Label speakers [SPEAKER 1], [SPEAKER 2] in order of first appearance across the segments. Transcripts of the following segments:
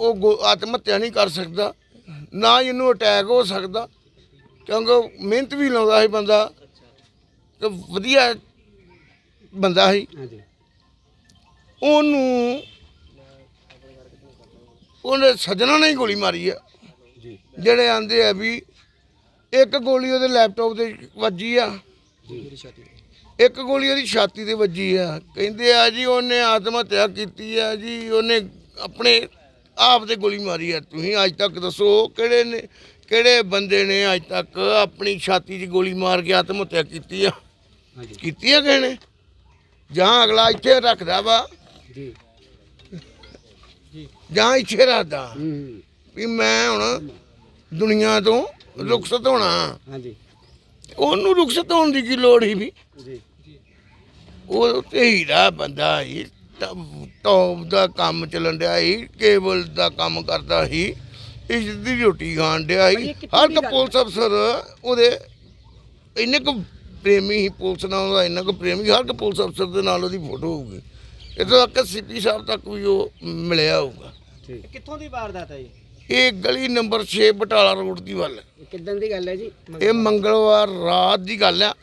[SPEAKER 1] ਉਹ ਗੋ- ਆਤਮ ਹੱਤਿਆ ਨਹੀਂ ਕਰ ਸਕਦਾ ਨਾ ਹੀ ਇਹਨੂੰ ਅਟੈਕ ਹੋ ਸਕਦਾ ਕਿਉਂਕਿ ਉਹ ਮਿਹਨਤ ਵੀ ਲਾਉਂਦਾ ਸੀ ਬੰਦਾ ਤੇ ਵਧੀਆ ਬੰਦਾ ਸੀ।
[SPEAKER 2] ਹਾਂਜੀ।
[SPEAKER 1] ਉਹਨੂੰ ਉਹਨੇ ਸੱਜਣਾ ਨੇ ਹੀ ਗੋਲੀ ਮਾਰੀ ਆ।
[SPEAKER 2] ਜੀ।
[SPEAKER 1] ਜਿਹੜੇ ਆਂਦੇ ਆ ਵੀ ਇੱਕ ਗੋਲੀ ਉਹਦੇ ਲੈਪਟਾਪ ਤੇ ਵੱਜੀ ਆ। ਇੱਕ ਗੋਲੀ ਉਹਦੀ ਛਾਤੀ ਤੇ ਵੱਜੀ ਆ। ਕਹਿੰਦੇ ਆ ਜੀ ਉਹਨੇ ਆਤਮ ਹੱਤਿਆ ਕੀਤੀ ਆ ਜੀ ਉਹਨੇ ਆਪਣੇ ਆਪ ਤੇ ਗੋਲੀ ਮਾਰੀ ਆ। ਤੁਸੀਂ ਅੱਜ ਤੱਕ ਦੱਸੋ ਕਿਹੜੇ ਨੇ ਕਿਹੜੇ ਬੰਦੇ ਨੇ ਅੱਜ ਤੱਕ ਆਪਣੀ ਛਾਤੀ 'ਚ ਗੋਲੀ ਮਾਰ ਕੇ ਆਤਮ ਹੱਤਿਆ ਕੀਤੀ ਆ? ਕੀਤੀ ਆ ਕਿਸੇ ਨੇ? ਜਾਂ ਅਗਲਾ ਇੱਥੇ ਰੱਖਦਾ ਵਾ?
[SPEAKER 2] ਜੀ।
[SPEAKER 1] ਜਾਂ। ਇੱਥੇ ਰੱਖਦਾ?
[SPEAKER 2] ਹੂੰ।
[SPEAKER 1] ਵੀ ਮੈਂ ਹੁਣ ਦੁਨੀਆ ਤੋਂ ਰੁਖਸਤ ਹੋਣਾ।
[SPEAKER 2] ਹਾਂਜੀ।
[SPEAKER 1] ਉਹਨੂੰ ਰੁਖਸਤ ਹੋਣ ਦੀ ਕੀ ਲੋੜ ਸੀ ਵੀ?
[SPEAKER 2] ਜੀ।
[SPEAKER 1] ਉਹ ਤੇ ਹੀਰਾ ਬੰਦਾ ਸੀ। ਟੌਪ ਦਾ ਕੰਮ ਚੱਲਣ ਡਿਆ ਸੀ ਕੇਬਲ ਦਾ ਕੰਮ ਕਰਦਾ ਸੀ ਇਸ ਦੀ ਰੋਟੀ ਖਾਣ ਡਿਆ ਸੀ। ਹਰ ਇੱਕ ਪੁਲਿਸ ਅਫਸਰ ਉਹਦੇ ਇੰਨੇ ਕੁ ਪ੍ਰੇਮੀ ਸੀ ਪੁਲਿਸ ਨਾਲ ਉਹਦਾ ਇੰਨਾ ਕੁ ਪ੍ਰੇਮੀ ਹਰ ਇੱਕ ਪੁਲਿਸ ਅਫਸਰ ਦੇ ਨਾਲ ਉਹਦੀ ਫੋਟੋ ਹੋਊਗੀ। ਇੱਥੋਂ ਤੱਕ ਸੀਪੀ ਸਾਹਿਬ ਤੱਕ ਵੀ ਉਹ ਮਿਲਿਆ ਹੋਊਗਾ।
[SPEAKER 2] ਠੀਕ।
[SPEAKER 3] ਕਿੱਥੋਂ ਦੀ ਵਾਰਦਾਤ ਹੈ ਜੀ?
[SPEAKER 1] ਇਹ ਗਲੀ ਨੰਬਰ 6 ਬਟਾਲਾ ਰੋਡ ਦੀ ਵੱਲ।
[SPEAKER 2] ਕਿੱਦਾਂ ਦੀ ਗੱਲ ਹੈ ਜੀ?
[SPEAKER 1] ਇਹ ਮੰਗਲਵਾਰ ਰਾਤ ਦੀ ਗੱਲ ਆ।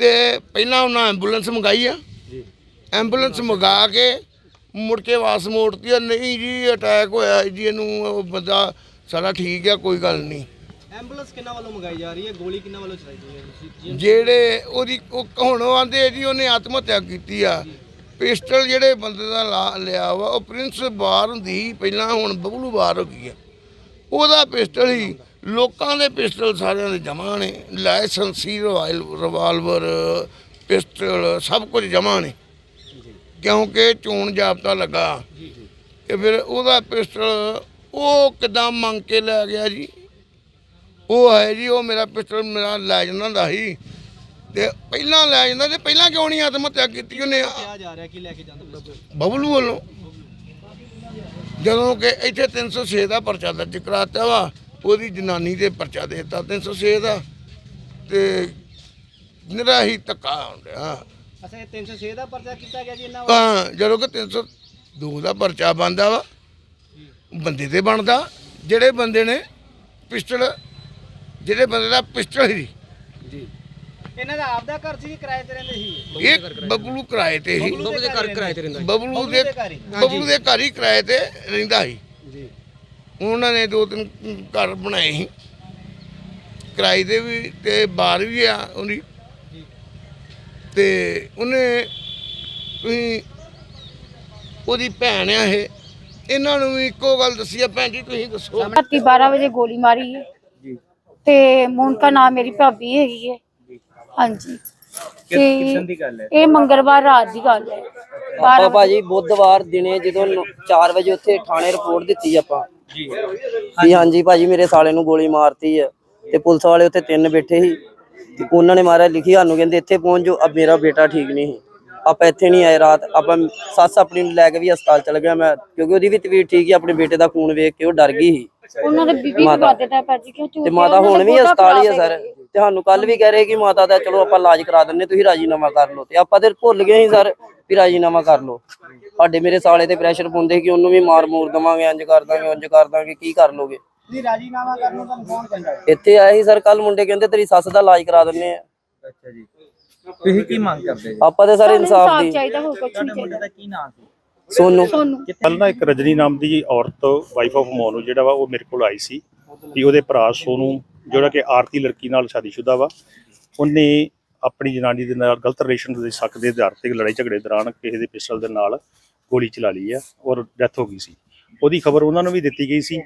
[SPEAKER 1] ਤੇ ਪਹਿਲਾਂ ਉਹਨਾਂ ਐਂਬੂਲੈਂਸ ਮੰਗਾਈ ਆ। ਐਂਬੂਲੈਂਸ ਮੰਗਾ ਕੇ ਮੁੜ ਕੇ ਵਾਸ ਮੋੜਤੀ ਆ ਨਹੀਂ ਜੀ ਅਟੈਕ ਹੋਇਆ ਜੀ ਇਹਨੂੰ ਉਹ ਬੰਦਾ ਸਾਡਾ ਠੀਕ ਆ ਕੋਈ ਗੱਲ ਨਹੀਂ।
[SPEAKER 3] ਐਂਬੂਲੈਂਸ ਕਿੰਨਾ ਵੱਲੋਂ ਮੰਗਾਈ ਜਾ ਰਹੀ ਹੈ? ਗੋਲੀ ਕਿੰਨਾ ਵੱਲੋਂ ਚਲਾਈ ਗਈ ਹੈ? ਜੀ-
[SPEAKER 1] ਜਿਹੜੇ ਉਹਦੀ ਉਹ ਹੁਣ ਆਂਦੇ ਜੀ ਉਹਨੇ ਆਤਮ ਹੱਤਿਆ ਕੀਤੀ ਆ। ਪਿਸਟਲ ਜਿਹੜੇ ਬੰਦੇ ਦਾ ਲਾ- ਲਿਆ ਵਾ ਉਹ ਪ੍ਰਿੰਸ ਬਾਰ ਹੁੰਦੀ ਪਹਿਲਾਂ ਹੁਣ ਬਬਲੂ ਬਾਰ ਹੋ ਗਈ ਆ। ਉਹਦਾ ਪਿਸਟਲ ਹੀ ਲੋਕਾਂ ਦੇ ਪਿਸਟਲ ਸਾਰਿਆਂ ਦੇ ਜਮ੍ਹਾਂ ਨੇ ਲਾਇਸੈਂਸੀ ਰਵਾਇਲ ਰਿਵਾਲਵਰ ਪਿਸਟਲ ਸਭ ਕੁਝ ਜਮ੍ਹਾਂ ਨੇ। ਕਿਉਂਕਿ ਚੋਣ ਜਾਬਤਾ ਲੱਗਾ। ਤੇ ਫਿਰ ਉਹਦਾ ਪਿਸਟਲ ਉਹ ਕਿਦਾਂ ਮੰਗ ਕੇ ਲੈ ਗਿਆ ਜੀ? ਉਹ ਹੈ ਜੀ ਉਹ ਮੇਰਾ ਪਿਸਟਲ ਮੇਰਾ ਲੈ ਜਾਂਦਾ ਹੁੰਦਾ ਸੀ। ਤੇ ਪਹਿਲਾਂ ਲੈ ਜਾਂਦਾ ਤੇ ਪਹਿਲਾਂ ਕਿਉਂ ਨਹੀਂ ਆਤਮ ਹੱਤਿਆ ਕੀਤੀ ਉਹਨੇ?
[SPEAKER 3] ਕਿਹਾ ਜਾ ਰਿਹਾ ਕਿ ਲੈ ਕੇ ਜਾਂਦਾ
[SPEAKER 1] ਬਬਲੂ ਵੱਲੋਂ। ਜਦੋਂ ਕਿ ਇੱਥੇ 306 ਦਾ ਪਰਚਾ ਦਰਜ ਕਰਾਤਾ ਵਾ ਉਹਦੀ ਜਨਾਨੀ ਤੇ ਪਰਚਾ ਦੇ ਦਿੱਤਾ 306 ਦਾ। ਤੇ ਨਿਰਾ ਹੀ ਧੱਕਾ ਹੁੰਦਾ
[SPEAKER 3] ਅੱਛਾ ਇਹ 306 ਦਾ ਪਰਚਾ ਕੀਤਾ ਗਿਆ ਜੀ ਇਹਨਾਂ
[SPEAKER 1] ਹਾਂ ਜਦੋਂ ਕਿ 302 ਦਾ ਪਰਚਾ ਬੰਦਾ ਵਾ ਬੰਦੇ ਤੇ ਬਣਦਾ। ਜਿਹੜੇ ਬੰਦੇ ਨੇ ਪਿਸਟਲ ਜਿਹੜੇ ਬੰਦੇ ਦਾ ਪਿਸਟਲ ਸੀ।
[SPEAKER 2] ਜੀ।
[SPEAKER 3] ਇਹਨਾਂ ਦਾ ਆਪਦਾ ਘਰ ਸੀ ਕਿ ਕਿਰਾਏ ਤੇ ਰਹਿੰਦੇ ਸੀ?
[SPEAKER 1] ਇਹ ਬਬਲੂ ਕਿਰਾਏ ਤੇ ਸੀ।
[SPEAKER 2] ਬਬਲੂ ਦੇ ਘਰ ਕਿਰਾਏ ਤੇ ਰਹਿੰਦਾ
[SPEAKER 1] ਬਬਲੂ
[SPEAKER 3] ਬਬਲੂ
[SPEAKER 1] ਦੇ
[SPEAKER 3] ਦੇ ਘਰ ਹੀ।
[SPEAKER 1] ਬਬਲੂ ਦੇ ਘਰ ਹੀ ਕਿਰਾਏ ਤੇ ਰਹਿੰਦਾ ਸੀ।
[SPEAKER 2] ਜੀ।
[SPEAKER 1] ਉਹਨਾਂ ਨੇ ਦੋ ਤਿੰਨ ਘਰ ਬਣਾਏ ਸੀ। ਕਿਰਾਏ ਦੇ ਵੀ ਤੇ ਬਾਹਰ ਵੀ ਆ ਉਹਦੀ। ਤੇ ਉਹਨੇ ਤੁਸੀਂ ਉਹਦੀ ਭੈਣ ਆ ਇਹ। ਇਹਨਾਂ ਨੂੰ ਵੀ ਇੱਕੋ ਗੱਲ ਦੱਸੀ ਆ ਭੈਣ ਜੀ ਤੁਸੀਂ ਦੱਸੋ।
[SPEAKER 4] ਰਾਤੀ 12 ਵਜੇ ਗੋਲੀ ਮਾਰੀ ਹੈ।
[SPEAKER 2] ਜੀ।
[SPEAKER 4] ਤੇ ਮੋਨਕਾ ਨਾਮ ਮੇਰੀ ਭਾਬੀ ਹੈਗੀ ਹੈ। ਹਾਂਜੀ। ਤੇ
[SPEAKER 3] ਦੀ ਗੱਲ ਹੈ?
[SPEAKER 4] ਇਹ ਮੰਗਲਵਾਰ ਰਾਤ ਦੀ ਗੱਲ ਹੈ।
[SPEAKER 5] ਆਪਾਂ ਭਾਜੀ ਬੁੱਧਵਾਰ ਦਿਨੇ ਜਦੋਂ 4 ਵਜੇ ਉੱਥੇ ਥਾਣੇ ਰਿਪੋਰਟ ਦਿੱਤੀ ਆਪਾਂ।
[SPEAKER 3] ਜੀ।
[SPEAKER 5] ਹਾਂਜੀ ਭਾਜੀ ਮੇਰੇ ਸਾਲੇ ਨੂੰ ਗੋਲੀ ਮਾਰਤੀ ਆ ਤੇ ਪੁਲਿਸ ਵਾਲੇ ਉੱਥੇ ਤਿੰਨ ਬੈਠੇ ਸੀ। ਤੇ ਉਹਨਾਂ ਨੇ ਮਾਰਿਆ ਲਿਖੀ ਸਾਨੂੰ ਕਹਿੰਦੇ ਇੱਥੇ ਪਹੁੰਚ ਜਾਓ ਅਬ ਮੇਰਾ ਬੇਟਾ ਠੀਕ ਨਹੀਂ ਸੀ ਆਪਾਂ ਇੱਥੇ ਨਹੀਂ ਆਏ ਰਾਤ ਆਪਾਂ ਸੱਸ ਆਪਣੀ ਨੂੰ ਲੈ ਕੇ ਵੀ ਹਸਪਤਾਲ ਚਲ ਗਿਆ ਮੈਂ ਕਿਉਂਕਿ ਉਹਦੀ ਵੀ ਤਬੀਅਤ ਠੀਕ ਹੀ ਆਪਣੇ ਬੇਟੇ ਦਾ ਖੂਨ ਵੇਖ ਕੇ ਉਹ ਡਰ ਗਈ ਸੀ।
[SPEAKER 4] ਉਹਨਾਂ ਦੇ ਬੀਬੀ
[SPEAKER 5] ਮਾਤਾ।
[SPEAKER 4] ਦਾ ਭਾਜੀ ਕਿਉਂ ਝੂਠ
[SPEAKER 5] ਤੇ ਮਾਤਾ ਹੁਣ ਵੀ ਹਸਪਤਾਲ ਹੀ ਆ ਸਰ। ਤੇ ਸਾਨੂੰ ਕੱਲ ਵੀ ਕਹਿ ਰਹੇ ਕਿ ਮਾਤਾ ਦਾ ਚਲੋ ਆਪਾਂ ਇਲਾਜ ਕਰਾ ਦਿੰਨੇ ਤੁਸੀਂ ਰਾਜੀਨਾਮਾ ਕਰ ਲਓ। ਤੇ ਆਪਾਂ ਤੇ ਭੁੱਲ ਗਏ ਸੀ ਸਰ ਵੀ ਰਾਜੀਨਾਮਾ ਕਰ ਲਓ। ਸਾਡੇ ਮੇਰੇ ਸਾਲੇ ਤੇ ਪ੍ਰੈਸ਼ਰ ਪਾਉਂਦੇ ਕਿ ਉਹਨੂੰ ਵੀ ਮਾਰ ਮੂਰ ਦਵਾਂਗੇ ਇੰਜ ਕਰ ਦਾਂਗੇ ਉਂਝ ਕਰ ਦਾਂਗੇ ਕੀ ਕਰ ਲੋਗੇ?
[SPEAKER 3] ਜੀ ਰਾਜੀਨਾਮਾ ਕਰਨ ਨੂੰ ਤੁਹਾਨੂੰ ਕੌਣ ਕਹਿੰਦਾ
[SPEAKER 5] ਇੱਥੇ ਆਏ ਸੀ ਸਰ ਕੱਲ ਮੁੰਡੇ ਕਹਿੰਦੇ ਤੇਰੀ ਸੱਸ ਦਾ ਇਲਾਜ ਕਰਾ ਦਿੰਨੇ ਆ
[SPEAKER 3] ਅੱਛਾ ਜੀ। ਤੁਸੀਂ ਕੀ ਮੰਗ ਕਰਦੇ ਜੀ?
[SPEAKER 5] ਆਪਾਂ ਤੇ ਸਰ ਇਨਸਾਫ ਦੀ
[SPEAKER 4] ਚਾਹੀਦਾ ਹੋਰ ਕੁਝ ਨਹੀਂ ਚਾਹੀਦਾ
[SPEAKER 3] ਦਾ ਕੀ ਨਾਮ ਸੀ?
[SPEAKER 5] ਸੋਨੂੰ।
[SPEAKER 4] ਸੋਨੂੰ।
[SPEAKER 6] ਕੱਲ ਨਾ ਇੱਕ ਰਜਨੀ ਨਾਮ ਦੀ ਔਰਤ ਵਾਈਫ ਆਫ ਮੋਨੂ ਜਿਹੜਾ ਵਾ ਉਹ ਮੇਰੇ ਕੋਲ ਆਈ ਸੀ ਵੀ ਉਹਦੇ ਭਰਾ ਸੋਨੂੰ ਜਿਹੜਾ ਕਿ ਆਰਤੀ ਲੜਕੀ ਨਾਲ ਸ਼ਾਦੀशुदा ਵਾ। ਉਹਨੇ ਆਪਣੀ ਜਨਾਨੀ ਦੇ ਨਾਲ ਗਲਤ ਰਿਲੇਸ਼ਨ ਦੇ ਸ਼ੱਕ ਦੇ ਆਧਾਰ ਤੇ ਲੜਾਈ ਝਗੜੇ ਦੌਰਾਨ ਕਿਸੇ ਦੇ ਪਿਸਟਲ ਦੇ ਨਾਲ ਗੋਲੀ ਚਲਾ ਲਈ ਆ ਔਰ ਡੈਥ ਹੋ ਗਈ ਸੀ। ਉਹਦੀ ਖਬਰ ਉਹਨਾਂ ਨੂੰ ਵੀ ਦਿੱਤੀ ਗਈ ਸੀ,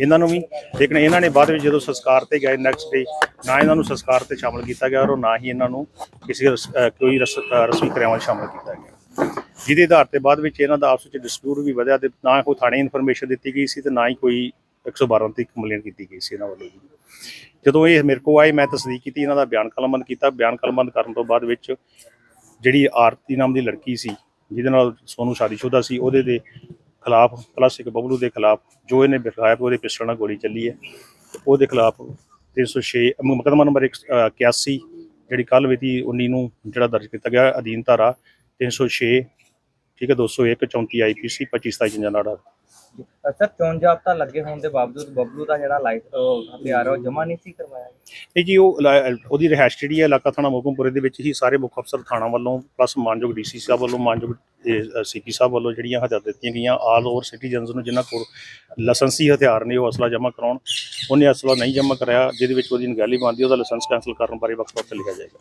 [SPEAKER 6] ਇਹਨਾਂ ਨੂੰ ਵੀ। ਲੇਕਿਨ ਇਹਨਾਂ ਨੇ ਬਾਅਦ ਵਿੱਚ ਜਦੋਂ ਸੰਸਕਾਰ ਤੇ ਗਏ ਨੈਕਸਟ ਡੇ ਨਾ ਇਹਨਾਂ ਨੂੰ ਸੰਸਕਾਰ ਤੇ ਸ਼ਾਮਲ ਕੀਤਾ ਗਿਆ ਔਰ ਨਾ ਹੀ ਇਹਨਾਂ ਨੂੰ ਕਿਸੇ ਰਸ- ਕੋਈ ਰਸ- ਰਸਮੀ ਕਿਰਿਆਵਾਂ 'ਚ ਸ਼ਾਮਲ ਕੀਤਾ ਗਿਆ। ਜਿਹਦੇ ਆਧਾਰ ਤੇ ਬਾਅਦ ਵਿੱਚ ਇਹਨਾਂ ਦਾ ਆਪਸ ਵਿੱਚ ਡਿਸਪਿਊਟ ਵੀ ਵਧਿਆ ਤੇ ਨਾ ਕੋਈ ਥਾਣੇ ਇਨਫੋਰਮੇਸ਼ਨ ਦਿੱਤੀ ਗਈ ਸੀ ਤੇ ਨਾ ਹੀ ਕੋਈ 112 ਤੇ ਕੰਪਲੇਂਟ ਕੀਤੀ ਗਈ ਸੀ ਇਹਨਾਂ ਵੱਲੋਂ ਜੀ। ਜਦੋਂ ਇਹ ਮੇਰੇ ਕੋਲ ਆਏ, ਮੈਂ ਤਸਦੀਕ ਕੀਤੀ, ਇਹਨਾਂ ਦਾ ਬਿਆਨ ਕਲਮਬੰਦ ਕੀਤਾ। ਬਿਆਨ ਕਲਮਬੰਦ ਕਰਨ ਤੋਂ ਬਾਅਦ ਵਿੱਚ ਜਿਹੜੀ ਆਰਤੀ ਨਾਮ ਦੀ ਲੜਕੀ ਸੀ, ਜਿਹਦੇ ਨਾਲ ਸੋਨੂੰ ਸ਼ਾਦੀशुदा ਸੀ, ਉਹਦੇ ਦੇ ਖਿਲਾਫ ਪਲੱਸ ਇੱਕ ਬਬਲੂ ਦੇ ਖਿਲਾਫ ਜੋ ਇਹਨੇ ਵਿਖਾਇਆ ਉਹਦੇ ਪਿਸਟਲ ਨਾਲ ਗੋਲੀ ਚੱਲੀ ਹੈ, ਉਹਦੇ ਖਿਲਾਫ 306 ਮੁਕੱਦਮਾ ਨੰਬਰ 81 ਜਿਹੜੀ ਕੱਲ ਮਿਤੀ 19 ਨੂੰ ਜਿਹੜਾ ਦਰਜ ਕੀਤਾ ਗਿਆ ਅਧੀਨ ਧਾਰਾ 306 ਠੀਕ ਹੈ 201 34 ਆਈਪੀਸੀ 25 27 ਜਨਾੜਾ
[SPEAKER 7] ਸਰ ਚੋਣ ਜਾਬਤਾ ਲੱਗੇ ਹੋਣ ਦੇ ਬਾਵਜੂਦ ਬਬਲੂ ਦਾ ਜਿਹੜਾ ਲਾਈਟ ਹਥਿਆਰ ਹੈ ਉਹ ਜਮਾ ਨਹੀਂ ਸੀ ਕਰਵਾਇਆ
[SPEAKER 6] ਇਹ ਜੀ ਉਹ ਲਾ- ਉਹਦੀ ਰਿਹਾਇਸ਼ ਜਿਹੜੀ ਹੈ ਇਲਾਕਾ ਥਾਣਾ ਮੋਗਮਪੁਰੇ ਦੇ ਵਿੱਚ ਹੀ ਸਾਰੇ ਮੁੱਖ ਅਫਸਰ ਥਾਣਾ ਵੱਲੋਂ ਪਲੱਸ ਮਾਨਯੋਗ ਡੀਸੀ ਸਾਹਿਬ ਵੱਲੋਂ ਮਾਨਯੋਗ ਸੀਪੀ ਸਾਹਿਬ ਵੱਲੋਂ ਜਿਹੜੀਆਂ ਹਦਾਇਤਾਂ ਦਿੱਤੀਆਂ ਗਈਆਂ ਆਲ ਓਵਰ ਸਿਟੀਜ਼ਨਸ ਨੂੰ ਜਿਨ੍ਹਾਂ ਕੋਲ ਲਾਇਸੈਂਸੀ ਹਥਿਆਰ ਨੇ ਉਹ ਅਸਲਾ ਜਮ੍ਹਾਂ ਕਰਾਉਣ ਉਹਨੇ ਅਸਲਾ ਨਹੀਂ ਜਮ੍ਹਾਂ ਕਰਾਇਆ ਜਿਹਦੇ ਵਿੱਚ ਉਹਦੀ ਨਗਾਲੀ ਬਣਦੀ ਉਹਦਾ ਲਾਇਸੈਂਸ ਕੈਂਸਲ ਕਰਨ ਬਾਰੇ ਵਕਤ ਵਕਤ ਲਿਖਿਆ ਜਾਏਗਾ।